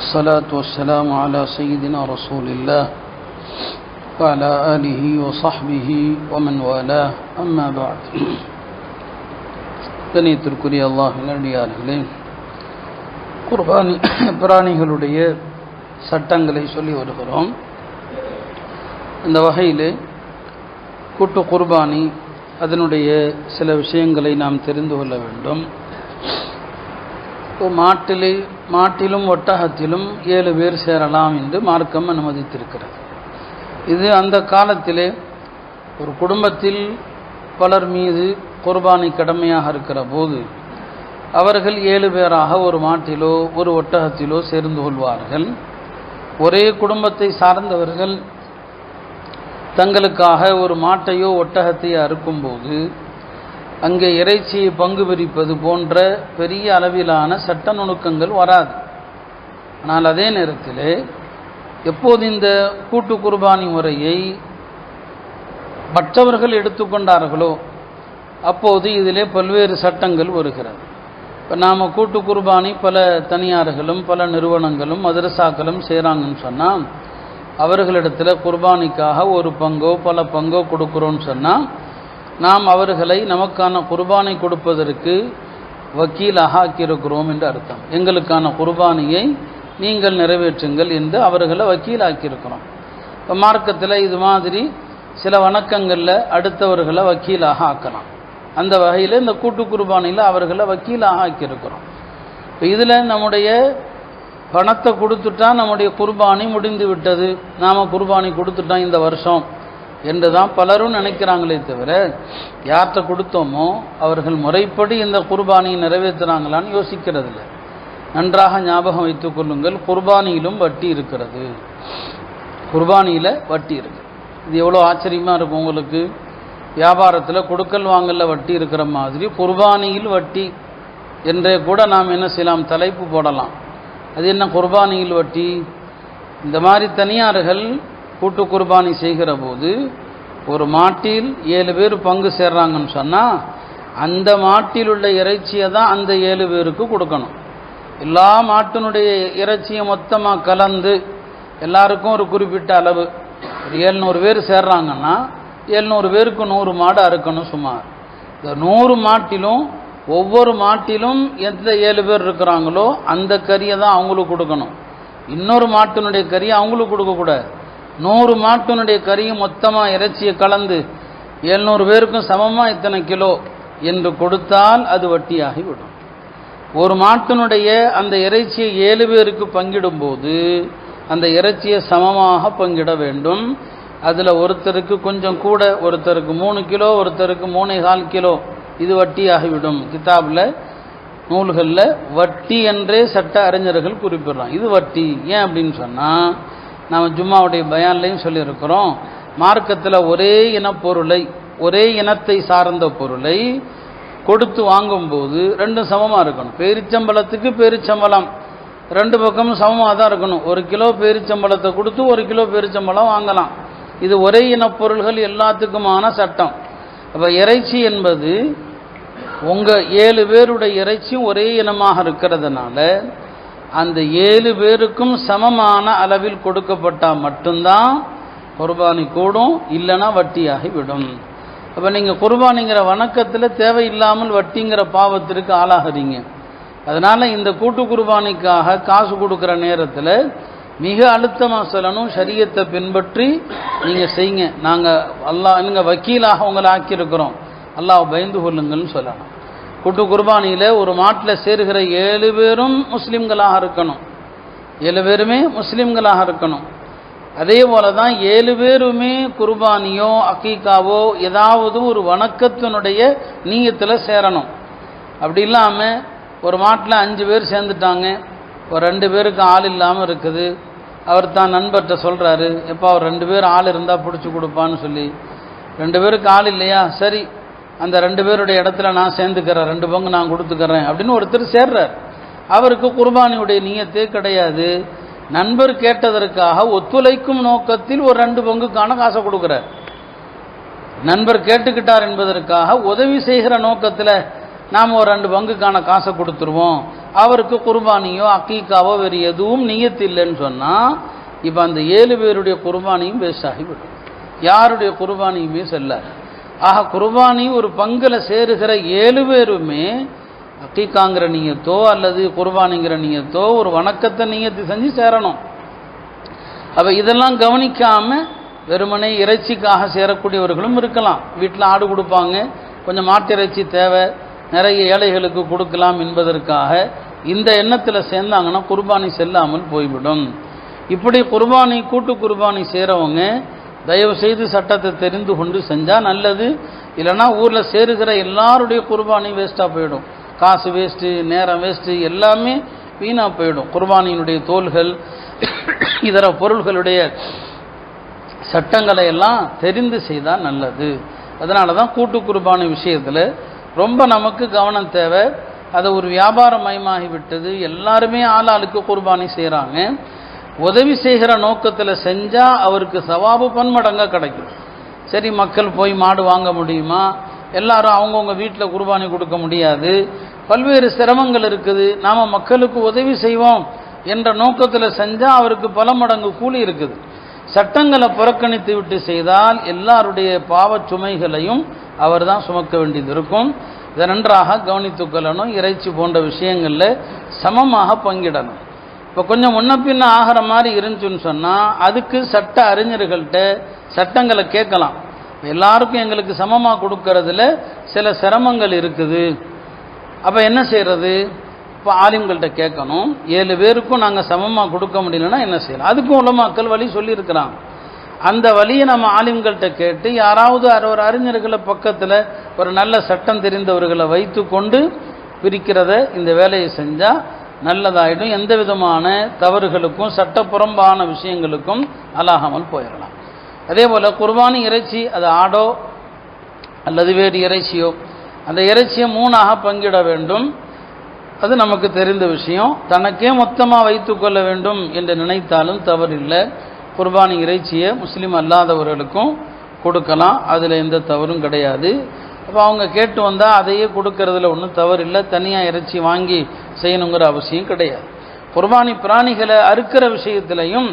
والصلاة والسلام على سيدنا رسول الله وعلى آله وصحبه ومن والاه أما بعد கணியத்திற்குரிய அல்லாஹ் நடிகார்களே குர்பானி பிராணிகளுடைய சட்டங்களை சொல்லி வருகிறோம் இந்த வகையில் கூட்டு குர்பானி அதனுடைய சில விஷயங்களை நாம் தெரிந்து கொள்ள வேண்டும் இப்போ மாட்டிலே மாட்டிலும் ஒட்டகத்திலும் ஏழு பேர் சேரலாம் என்று மார்க்கம் அனுமதித்திருக்கிறது. இது அந்த காலத்திலே ஒரு குடும்பத்தில் பலர் மீது குர்பானி கடமையாக இருக்கிற போது அவர்கள் ஏழு பேராக ஒரு மாட்டிலோ ஒரு ஒட்டகத்திலோ சேர்ந்து கொள்வார்கள். ஒரே குடும்பத்தை சார்ந்தவர்கள் தங்களுக்காக ஒரு மாட்டையோ ஒட்டகத்தையோ அறுக்கும்போது அங்கே இறைச்சியை பங்கு பிரிப்பது போன்ற பெரிய அளவிலான சட்ட நுணுக்கங்கள் வராது. ஆனால் அதே நேரத்தில் எப்போது இந்த கூட்டு குர்பானி முறையை மற்றவர்கள் எடுத்துக்கொண்டார்களோ அப்போது இதிலே பல்வேறு சட்டங்கள் வருகிறது. இப்போ நாம் கூட்டு குர்பானி பல தனியார்களும் பல நிறுவனங்களும் மதரசாக்களும் செய்கிறாங்கன்னு சொன்னால் அவர்களிடத்தில் குர்பானிக்காக ஒரு பங்கோ பல பங்கோ கொடுக்குறோன்னு சொன்னால் நாம் அவர்களை நமக்கான குர்பானை கொடுப்பதற்கு வக்கீலாக ஆக்கியிருக்கிறோம் என்று அர்த்தம். எங்களுக்கான குர்பானியை நீங்கள் நிறைவேற்றுங்கள் என்று அவர்களை வக்கீலாக்கியிருக்கிறோம் இப்போ மார்க்கத்தில் இது மாதிரி சில வணக்கங்களில் அடுத்தவர்களை வக்கீலாக ஆக்கலாம். அந்த வகையில் இந்த கூட்டு குர்பானியில் அவர்களை வக்கீலாக ஆக்கியிருக்கிறோம். இப்போ இதில் நம்முடைய பணத்தை கொடுத்துட்டா நம்முடைய குர்பானி முடிந்து விட்டது. நாம் குர்பானி கொடுத்துட்டோம் இந்த வருஷம் என்று தான் பலரும் நினைக்கிறாங்களே தவிர யார்கிட்ட கொடுத்தோமோ அவர்கள் முறைப்படி இந்த குர்பானியை நிறைவேற்றுறாங்களான்னு யோசிக்கிறதில்ல. நன்றாக ஞாபகம் வைத்துக் கொள்ளுங்கள் குர்பானியிலும் வட்டி இருக்கிறது. குர்பானியில் வட்டி இருக்கு. இது எவ்வளோ ஆச்சரியமாக இருக்கும் உங்களுக்கு? வியாபாரத்தில் கொடுக்கல் வாங்கல வட்டி இருக்கிற மாதிரி குர்பானியில் வட்டி என்றே கூட நாம் என்ன செய்யலாம்? தலைப்பு போடலாம். அது என்ன குர்பானியில் வட்டி? இந்த மாதிரி தனியார்கள் கூட்டு குர்பானி செய்கிற போது ஒரு மாட்டில் ஏழு பேர் பங்கு சேர்றாங்கன்னு சொன்னால் அந்த மாட்டில் உள்ள இறைச்சியை தான் அந்த ஏழு பேருக்கு கொடுக்கணும். எல்லா மாட்டினுடைய இறைச்சியை மொத்தமாக கலந்து எல்லாருக்கும் ஒரு குறிப்பிட்ட அளவு ஒரு ஏழ்நூறு பேர் சேர்றாங்கன்னா எழுநூறு பேருக்கு நூறு மாடு அறுக்கணும் சுமார். இந்த நூறு மாட்டிலும் ஒவ்வொரு மாட்டிலும் எந்த ஏழு பேர் இருக்கிறாங்களோ அந்த கறியை தான் அவங்களுக்கு கொடுக்கணும். இன்னொரு மாட்டினுடைய கறியை அவங்களுக்கு கொடுக்கக்கூடாது. நூறு மாட்டினுடைய கறியும் மொத்தமாக இறைச்சியை கலந்து எழுநூறு பேருக்கும் சமமாக இத்தனை கிலோ என்று கொடுத்தால் அது வட்டியாகி விடும் ஒரு மாட்டினுடைய அந்த இறைச்சியை ஏழு பேருக்கு பங்கிடும்போது அந்த இறைச்சியை சமமாக பங்கிட வேண்டும். அதில் ஒருத்தருக்கு கொஞ்சம் கூட ஒருத்தருக்கு மூணு கிலோ ஒருத்தருக்கு மூணே கால் கிலோ இது வட்டி ஆகிவிடும் கிதாபில் நூல்களில் வட்டி என்றே சட்ட அறிஞர்கள் குறிப்பிடுறான் இது வட்டி. ஏன் அப்படின்னு சொன்னால் நம்ம ஜும்மாவுடைய பயான்லையும் சொல்லியிருக்கிறோம். மார்க்கத்தில் ஒரே இனப்பொருளை ஒரே இனத்தை சார்ந்த பொருளை கொடுத்து வாங்கும்போது ரெண்டும் சமமாக இருக்கணும். பேரிச்சம்பளத்துக்கு பேரிச்சம்பளம். ரெண்டு பக்கமும் சமமாக தான் இருக்கணும். ஒரு கிலோ பேரிச்சம்பளத்தை கொடுத்து ஒரு கிலோ பேரிச்சம்பளம் வாங்கலாம். இது ஒரே இனப்பொருள்கள் எல்லாத்துக்குமான சட்டம். அப்போ இறைச்சி என்பது உங்கள் ஏழு பேருடைய இறைச்சியும் ஒரே இனமாக இருக்கிறதுனால அந்த ஏழு பேருக்கும் சமமான அளவில் கொடுக்கப்பட்டால் மட்டும்தான் குர்பானி கூடும் இல்லைன்னா வட்டியாகி விடும் அப்போ நீங்கள் குர்பானிங்கிற வணக்கத்தில் தேவையில்லாமல் வட்டிங்கிற பாவத்திற்கு ஆளாகிறீங்க. அதனால் இந்த கூட்டு குர்பானிக்காக காசு கொடுக்குற நேரத்தில் மிக அழுத்தமாக சொல்லணும் சரியத்தை பின்பற்றி நீங்கள் செய்யுங்க. நாங்கள் அல்லா நீங்கள் வக்கீலாக உங்களை ஆக்கியிருக்கிறோம். அல்லாஹ் பயந்து கொள்ளுங்கள்னு சொல்லலாம். கூட்டு குர்பானியில் ஒரு மாட்டில் சேருகிற ஏழு பேரும் முஸ்லீம்களாக இருக்கணும். ஏழு பேருமே முஸ்லீம்களாக இருக்கணும். அதே போல தான் ஏழு பேருமே குர்பானியோ அக்கீக்காவோ ஏதாவது ஒரு வணக்கத்தினுடைய நீயத்தில் சேரணும். அப்படி இல்லாமல் ஒரு மாட்டில் அஞ்சு பேர் சேர்ந்துட்டாங்க. ஒரு ரெண்டு பேருக்கு ஆள் இல்லாமல் இருக்குது. அவர் தான் நண்பர்கிட்ட சொல்கிறாரு எப்போ அவர் ரெண்டு பேர் ஆள் இருந்தால் பிடிச்சி கொடுப்பான்னு சொல்லி. ரெண்டு பேருக்கு ஆள் இல்லையா? சரி அந்த ரெண்டு பேருடைய இடத்துல நான் சேர்ந்துக்கிறேன் ரெண்டு பங்கு நான் கொடுத்துக்கிறேன் அப்படின்னு ஒருத்தர் சேர்றார். அவருக்கு குர்பானியுடைய நீயத்தே கிடையாது. நண்பர் கேட்டதற்காக ஒத்துழைக்கும் நோக்கத்தில் ஒரு ரெண்டு பங்குக்கான காசை கொடுக்குறார். நண்பர் கேட்டுக்கிட்டார் என்பதற்காக உதவி செய்கிற நோக்கத்தில் நாம் ஒரு ரெண்டு பங்குக்கான காசை கொடுத்துருவோம். அவருக்கு குர்பானியோ அக்கீக்காவோ வேறு எதுவும் நீயத்து இல்லைன்னு சொன்னால் இப்போ அந்த ஏழு பேருடைய குர்பானியும் வேஸ்ட் ஆகிவிடும். யாருடைய குர்பானியுமே செல்லாது. ஆக குர்பானி ஒரு பங்கில் சேருகிற ஏழு பேருமே அக்கீக்காங்கிற நீயத்தோ அல்லது குர்பானிங்கிற நீயத்தோ ஒரு வணக்கத்தை நீயத்தை செஞ்சு சேரணும். அப்போ இதெல்லாம் கவனிக்காமல் வெறுமனே இறைச்சிக்காக சேரக்கூடியவர்களும் இருக்கலாம். வீட்டில் ஆடு கொடுப்பாங்க கொஞ்சம் மாட்டு இறைச்சி தேவை நிறைய ஏழைகளுக்கு கொடுக்கலாம் என்பதற்காக இந்த எண்ணத்தில் சேர்ந்தாங்கன்னா குர்பானி செல்லாமல் போய்விடும். இப்படி குர்பானி கூட்டு குர்பானி சேரவங்க தயவு செய்து சட்டத்தை தெரிந்து கொண்டு செஞ்சால் நல்லது. இல்லைன்னா ஊரில் சேருகிற எல்லாருடைய குர்பானியும் வேஸ்ட்டாக போயிடும். காசு வேஸ்ட்டு நேரம் வேஸ்ட்டு எல்லாமே வீணாக போயிடும். குர்பானியினுடைய தோள்கள் இதர பொருள்களுடைய சட்டங்களை எல்லாம் தெரிந்து செய்தால் நல்லது. அதனால தான் கூட்டு குர்பானி விஷயத்தில் ரொம்ப நமக்கு கவனம் தேவை. அதை ஒரு வியாபார விட்டது எல்லாருமே ஆளாளுக்கு குர்பானி செய்கிறாங்க உதவி செய்கிற நோக்கத்தில் செஞ்சால் அவருக்கு சவாபு பன்மடங்காக கிடைக்கும். சரி மக்கள் போய் மாடு வாங்க முடியுமா? எல்லாரும் அவங்கவுங்க வீட்டில் குர்பானி கொடுக்க முடியாது. பல்வேறு சிரமங்கள் இருக்குது. நாம் மக்களுக்கு உதவி செய்வோம் என்ற நோக்கத்தில் செஞ்சால் அவருக்கு பல மடங்கு கூலி இருக்குது. சட்டங்களை புறக்கணித்து விட்டு செய்தால் எல்லாருடைய பாவச் சுமைகளையும் அவர் தான் சுமக்க வேண்டியது இருக்கும். இதை நன்றாக கவனித்துக்கொள்ளணும் இறைச்சி போன்ற விஷயங்களில் சமமாக பங்கிடணும். இப்போ கொஞ்சம் முன்ன பின்ன ஆகிற மாதிரி இருந்துச்சுன்னு சொன்னால் அதுக்கு சட்ட அறிஞர்கள்ட்ட சட்டங்களை கேட்கலாம். எல்லாருக்கும் எங்களுக்கு சமமாக கொடுக்கறதுல சில சிரமங்கள் இருக்குது. அப்போ என்ன செய்கிறது இப்போ ஆலிம்கள்கிட்ட கேட்கணும். ஏழு பேருக்கும் நாங்கள் சமமாக கொடுக்க முடியலன்னா என்ன செய்யலாம்? அதுக்கும் உலமாக்கள் வழி சொல்லியிருக்கிறாங்க. அந்த வழியை நம்ம ஆலிம்கள்கிட்ட கேட்டு யாராவது ஒரு அறிஞர்களை பக்கத்தில் ஒரு நல்ல சட்டம் தெரிந்தவர்களை வைத்து கொண்டு பிரிக்கிறத இந்த வேலையை செஞ்சால் நல்லதாயிடும். எந்த விதமான தவறுகளுக்கும் சட்டப்புறம்பான விஷயங்களுக்கும் அல்லாகாமல் போயிடலாம். அதே போல் குர்பானி இறைச்சி அது ஆடோ அல்லது வேறு இறைச்சியோ அந்த இறைச்சியை மூணாக பங்கிட வேண்டும். அது நமக்கு தெரிந்த விஷயம். தனக்கே மொத்தமாக வைத்து கொள்ள வேண்டும் என்று நினைத்தாலும் தவறில்லை. குர்பானி இறைச்சியை முஸ்லீம் அல்லாதவர்களுக்கும் கொடுக்கலாம். அதில் எந்த தவறும் கிடையாது. அப்போ அவங்க கேட்டு வந்தால் அதையே கொடுக்கறதுல ஒன்றும் தவறு இல்லை தனியாக இறைச்சி வாங்கி செய்யணுங்கிற அவசியம் கிடையாது. குர்பானி பிராணிகளை அறுக்கிற விஷயத்திலையும்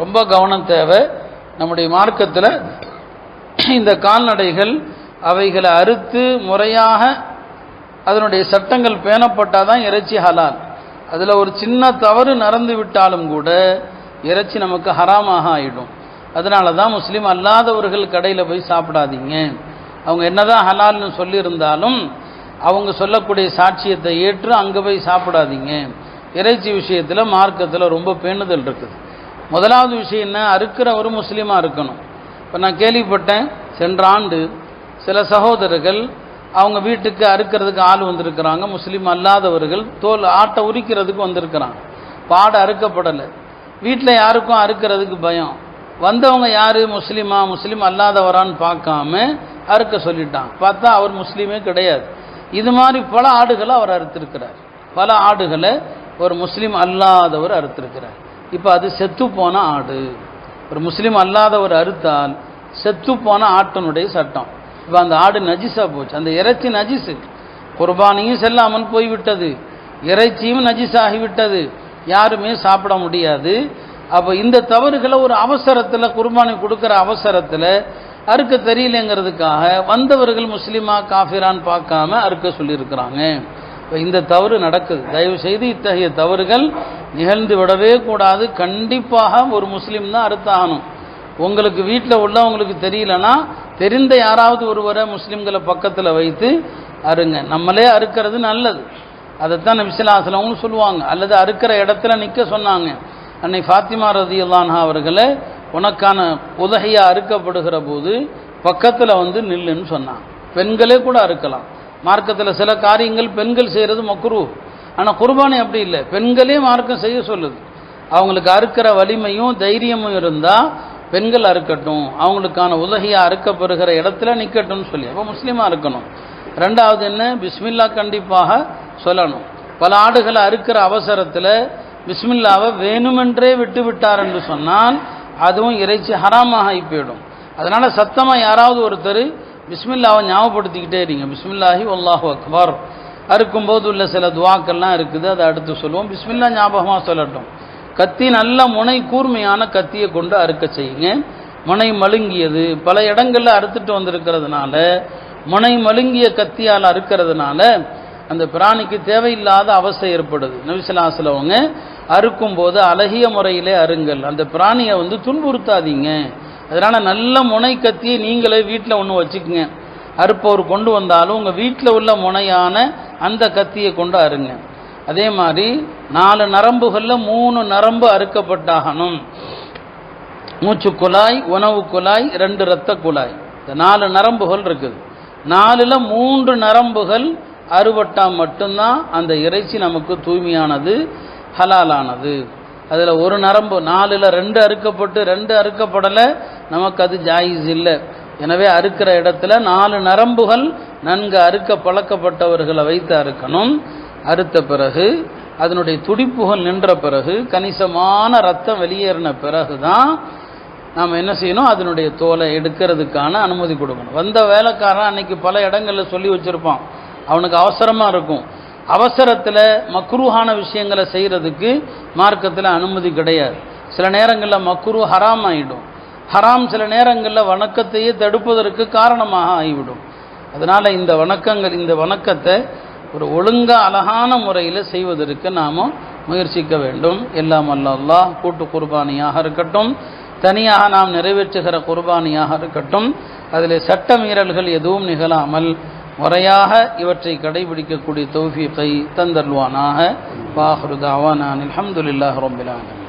ரொம்ப கவனம் தேவை. நம்முடைய மார்க்கத்தில் இந்த கால்நடைகள் அவைகளை அறுத்து முறையாக அதனுடைய சட்டங்கள் பேணப்பட்டால் தான் இறைச்சி ஹலால். அதில் ஒரு சின்ன தவறு நடந்து விட்டாலும் கூட இறைச்சி நமக்கு ஹராமாக ஆகிடும் அதனால தான் முஸ்லீம் அல்லாதவர்கள் கடையில் போய் சாப்பிடாதீங்க. அவங்க என்னதான் ஹலால்னு சொல்லியிருந்தாலும் அவங்க சொல்லக்கூடிய சாட்சியத்தை ஏற்று அங்கே போய் சாப்பிடாதீங்க. இறைச்சி விஷயத்தில் மார்க்கத்தில் ரொம்ப பேணுதல் இருக்குது. முதலாவது விஷயம் என்ன? அறுக்கிற ஒரு முஸ்லீமாக இருக்கணும். இப்போ நான் கேள்விப்பட்டேன் சென்ற ஆண்டு சில சகோதரர்கள் அவங்க வீட்டுக்கு அறுக்கிறதுக்கு ஆள் வந்திருக்கிறாங்க. முஸ்லீம் அல்லாதவர்கள் தோல் ஆட்டை உரிக்கிறதுக்கு வந்திருக்கிறாங்க. பாடு அறுக்கப்படலை. வீட்டில் யாருக்கும் அறுக்கிறதுக்கு பயம். வந்தவங்க யார்? முஸ்லீமா? முஸ்லீம் அல்லாதவரான்னு பார்க்காம அறுக்க சொல்லிட்டான். பார்த்தா அவர் முஸ்லீமே கிடையாது. இது மாதிரி பல ஆடுகளை அவர் அறுத்திருக்கிறார். பல ஆடுகளை ஒரு முஸ்லீம் அல்லாதவர் அறுத்திருக்கிறார். இப்போ அது செத்து போன ஆடு. ஒரு முஸ்லீம் அல்லாதவர் அறுத்தால் செத்து போன ஆட்டனுடைய சட்டம். இப்போ அந்த ஆடு நஜிஸாக போச்சு. அந்த இறைச்சி நஜிஸு. குர்பானியும் செல்லாமல் போய்விட்டது. இறைச்சியும் நஜிஸாகிவிட்டது. யாருமே சாப்பிட முடியாது. அப்போ இந்த தவறுகளை ஒரு அவசரத்தில் குர்பானி கொடுக்குற அவசரத்தில் அறுக்க தெரியலங்கிறதுக்காக வந்தவர்கள் முஸ்லீமா காஃபிரான்னு பார்க்காம அறுக்க சொல்லியிருக்கிறாங்க. இப்போ இந்த தவறு நடக்குது. தயவு செய்து இத்தகைய தவறுகள் நிகழ்ந்து விடவே கூடாது. கண்டிப்பாக ஒரு முஸ்லீம் தான் அறுத்தாகணும். உங்களுக்கு வீட்டில் உள்ளவங்களுக்கு தெரியலனா தெரிந்த யாராவது ஒருவரை முஸ்லீம்களை பக்கத்தில் வைத்து அருங்க நம்மளே அறுக்கிறது நல்லது. அதைத்தான் நபிசிலாசலவங்களும் சொல்லுவாங்க. அல்லது அறுக்கிற இடத்துல நிற்க சொன்னாங்க. அன்னை ஃபாத்திமா ரதி அல்லான்ஹா அவர்களை உனக்கான உதகையாக அறுக்கப்படுகிற போது பக்கத்தில் வந்து நில்லுன்னு சொன்னான். பெண்களே கூட அறுக்கலாம். மார்க்கத்தில் சில காரியங்கள் பெண்கள் செய்கிறது மக்குரு ஆனால் குர்பானி அப்படி இல்லை. பெண்களே மார்க்கம் செய்ய சொல்லுது. அவங்களுக்கு அறுக்கிற வலிமையும் தைரியமும் இருந்தால் பெண்கள் அறுக்கட்டும். அவங்களுக்கான உதகையாக அறுக்கப்படுகிற இடத்துல நிற்கட்டும்னு சொல்லி. அப்போ முஸ்லீமாக இருக்கணும் ரெண்டாவது என்ன? பிஸ்மில்லா கண்டிப்பாக சொல்லணும். பல ஆடுகளை அறுக்கிற அவசரத்தில் பிஸ்மில்லாவை வேணுமென்றே விட்டு விட்டார் என்று சொன்னால் அதுவும் இறைச்சி ஹராமாக ஆகி போயிடும். அதனால் சத்தமாக யாராவது ஒருத்தர் பிஸ்மில்லாவை ஞாபகப்படுத்திக்கிட்டே இருங்க. பிஸ்மில்லாஹி அல்லாஹு அக்பர். அறுக்கும்போது உள்ள சில துவாக்கள்லாம் இருக்குது. அதை அடுத்து சொல்லுவோம். பிஸ்மில்லா ஞாபகமாக சொல்லட்டும். கத்தி நல்ல முனை கூர்மையான கத்தியை கொண்டு அறுக்க செய்யுங்க. முனை மழுங்கியது. பல இடங்களில் அறுத்துட்டு வந்திருக்கிறதுனால முனை மழுங்கிய கத்தியால் அறுக்கிறதுனால அந்த பிராணிக்கு தேவையில்லாத அவஸ்தை ஏற்படுது. நபிசலாசிலவங்க அறுக்கும் போது அழகிய முறையிலே அருங்கள் அந்த பிராணியை வந்து துன்புறுத்தாதீங்க. அதனால் நல்ல முனை கத்தியை நீங்களே வீட்டில் ஒன்று வச்சுக்கோங்க. அறுப்பவர் கொண்டு வந்தாலும் உங்கள் வீட்டில் உள்ள முனையான அந்த கத்தியை கொண்டு அருங்க அதே மாதிரி நாலு நரம்புகளில் மூணு நரம்பு அறுக்கப்பட்டாகணும். மூச்சு குழாய் உணவு குழாய் ரெண்டு இரத்த குழாய். இந்த நாலு நரம்புகள் இருக்குது. நாலில் மூன்று நரம்புகள் அறுபட்டால் மட்டும்தான் அந்த இறைச்சி நமக்கு தூய்மையானது. ஹலாலானது. அதில் ஒரு நரம்பு நாலில் ரெண்டு அறுக்கப்பட்டு ரெண்டு அறுக்கப்படலை நமக்கு அது ஜாயிஸ் இல்லை. எனவே அறுக்கிற இடத்துல நாலு நரம்புகள் நன்கு அறுக்க பழக்கப்பட்டவர்களை வைத்து அறுக்கணும். அறுத்த பிறகு அதனுடைய துடிப்புகள் நின்ற பிறகு கணிசமான ரத்தம் வெளியேறின பிறகு தான் நாம் என்ன செய்யணும்? அதனுடைய தோலை எடுக்கிறதுக்கான அனுமதி கொடுக்கணும். வந்த வேலைக்காரன் அன்னைக்கு பல இடங்களில் சொல்லி வச்சுருப்பான். அவனுக்கு அவசரமாக இருக்கும். அவசரத்தில் மக்ரூஹான விஷயங்களை செய்கிறதுக்கு மார்க்கத்தில் அனுமதி கிடையாது. சில நேரங்களில் மக்ரு ஹராம் ஆகிடும் ஹராம் சில நேரங்களில் வணக்கத்தையே தடுப்பதற்கு காரணமாக ஆகிவிடும். அதனால் இந்த வணக்கங்கள் இந்த வணக்கத்தை ஒரு ஒழுங்காக அழகான முறையில் செய்வதற்கு நாம் முயற்சிக்க வேண்டும். எல்லாம் அல்லல்லா கூட்டு குர்பானியாக இருக்கட்டும். தனியாக நாம் நிறைவேற்றுகிற குர்பானியாக இருக்கட்டும். அதில் சட்ட மீறல்கள் எதுவும் நிகழாமல் முறையாக இவற்றை கடைபிடிக்கக்கூடிய தௌஃபீக்கை தந்தருவானாக வாஹ்ருதாவானான் அல்ஹம்துலில்லாஹ் ரபில் ஆலமீன்.